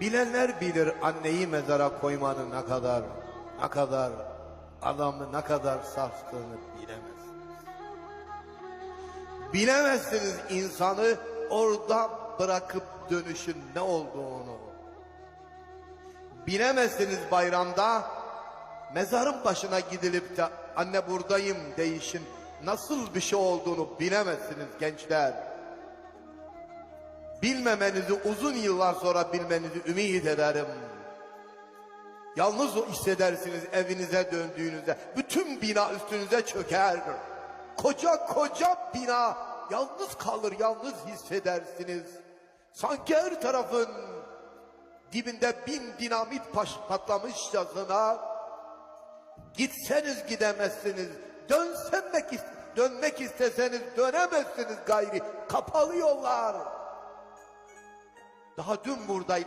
Bilenler bilir anneyi mezara koymanın ne kadar, ne kadar adamı ne kadar sarstığını bilemezsiniz. Bilemezsiniz insanı orada bırakıp dönüşün ne olduğunu. Bilemezsiniz bayramda mezarın başına gidilip de anne buradayım deyişin nasıl bir şey olduğunu bilemezsiniz gençler. Bilmemenizi uzun yıllar sonra bilmenizi ümit ederim. Yalnız hissedersiniz evinize döndüğünüzde. Bütün bina üstünüze çöker. Koca koca bina yalnız kalır, yalnız hissedersiniz. Sanki her tarafın dibinde bin dinamit patlamışçasına gitseniz gidemezsiniz. Dönsemek dönmek isteseniz dönemezsiniz gayri. Kapalı yollar. Daha dün buradaydı.